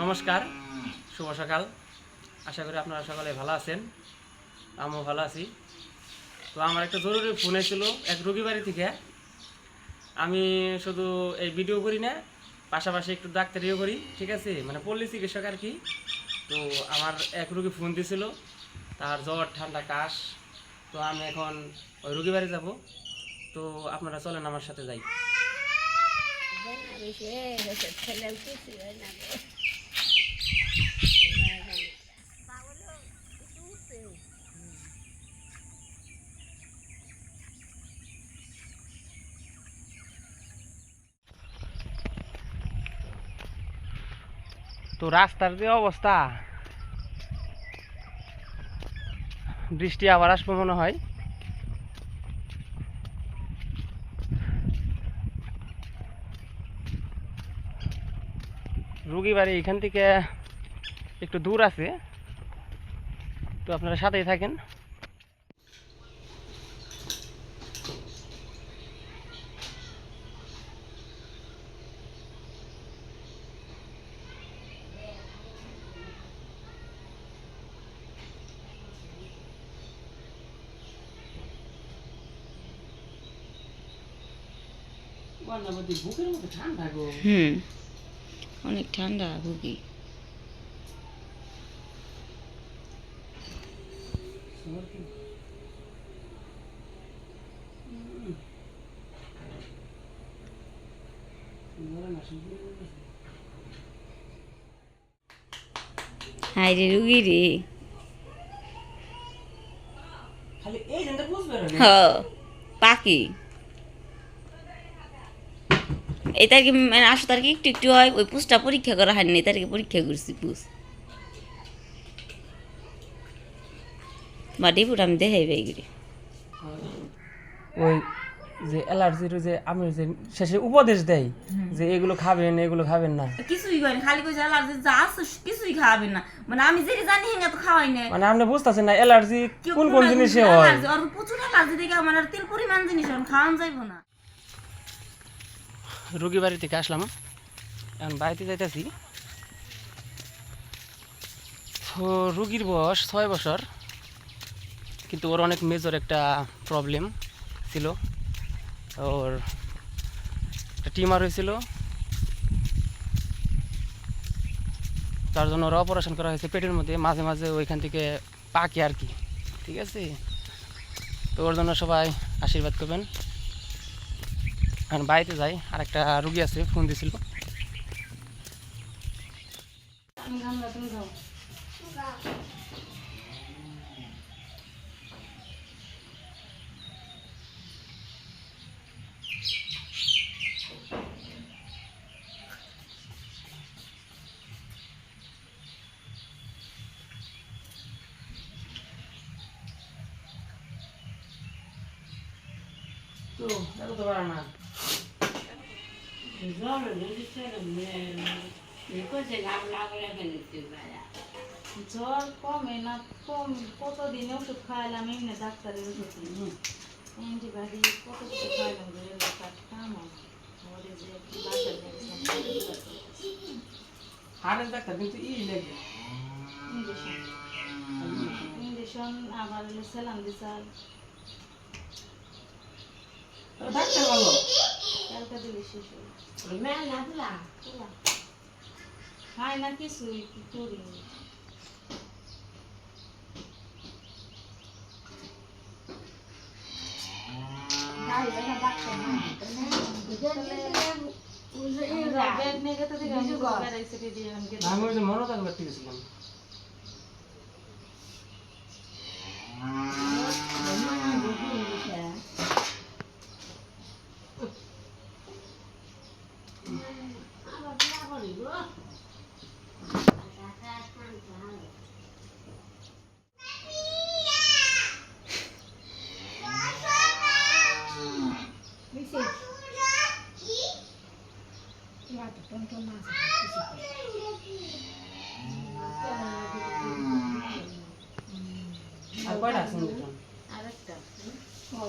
নমস্কার, শুভ সকাল। আশা করি আপনারা সকালে ভালো আছেন। আমিও ভালো আছি। তো আমার একটা জরুরি ফোন এসেছিল এক রোগী বাড়ি থেকে। আমি শুধু এই ভিডিও করি না, পাশাপাশি একটু ডাক্তারিও করি, ঠিক আছে? মানে পল্লী চিকিৎসক আর কি। তো আমার এক রোগী ফোন দিয়েছিল, তার জ্বর, ঠান্ডা, কাশ। তো আমি এখন ওই রোগী বাড়ি যাব। তো আপনারা চলেন আমার সাথে যাই। তো রাস্তার যে অবস্থা, বৃষ্টি আবার আসবে মনে হয়। রুগী বাড়ি এখান থেকে একটু দূর আছে, তো আপনারা সাথেই থাকেন। হুম। অনেক ঠান্ডা ভুগি হাই রে রুগী রে। হ পাখি। এই তারিখে মানে আসো তারিখে একটু একটু হয় ওই পুষটা পরীক্ষা করা হয়নি এই তারিখে পরীক্ষা করছি পুষ বা ডিপুট আমি দেখাই বেগিরি ওই যে অ্যালার্জির যে আমি যে শেষে উপদেশ দেয় যে এগুলো খাবেন এগুলো খাবেন না। কিছুই করে না, খালি কইছে অ্যালার্জি যা আছে কিছুই খাবে না। মানে আমি যেটা জানি হেঙ্গা তো খাওয়াই না মানে আপনি বুঝতেছেন না অ্যালার্জি কোন কোন জিনিসে হয়? ওর প্রচুর অ্যালার্জি দেখে আমার আর তেল পরিমাণ জিনিস খাওয়ান যাইবো না। রুগী বাড়ি থেকে আসলাম। এখন বাড়িতে যাইতেছি। তো রুগীর বয়স ছয় বছর। কিন্তু ওর অনেক মেজর একটা প্রবলেম ছিল। ওর একটা টিমার হয়েছিল। তার জন্য ওর অপারেশন করা হয়েছে পেটের মধ্যে। মাঝে মাঝে ওইখান থেকে পাকে আর কি। ঠিক আছে? তো ওর জন্য সবাই আশীর্বাদ করবেন। এখন বাড়িতে যাই আর একটা রুগী আছে ফোন দিছিল। তো দেখো তো পারা না জ্বর কমে না কম কতদিন ওষুধ খাইলাম এমনি ডাক্তারের ওষুধ অ্যান্টিবায়োটিক কত কিছু কাজ কামো হাড়ের ডাক্তার কিন্তু ই লেগে ইঞ্জেকশন আবার সেলাম দিশাল ডাক্তার ভালো দিলে না করি আমি বেড়াইছে দিদি আমি গেতে আমি ওই যে মনোতাল করতে গেছিলাম আর কয়টা আছে ইঞ্জেকশন আরেকটা তিন দাম থেকে দিয়ে আমি তো উঠান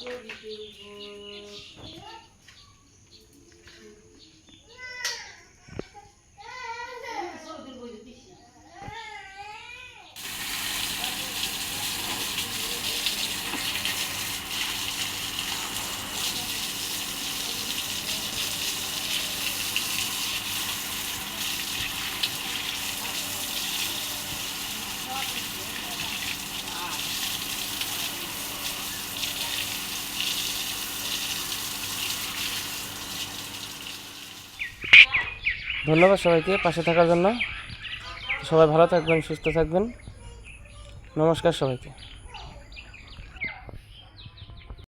করিব ধন্যবাদ সবাইকে পাশে থাকার জন্য। সবাই ভালো থাকবেন সুস্থ থাকবেন। নমস্কার সবাইকে।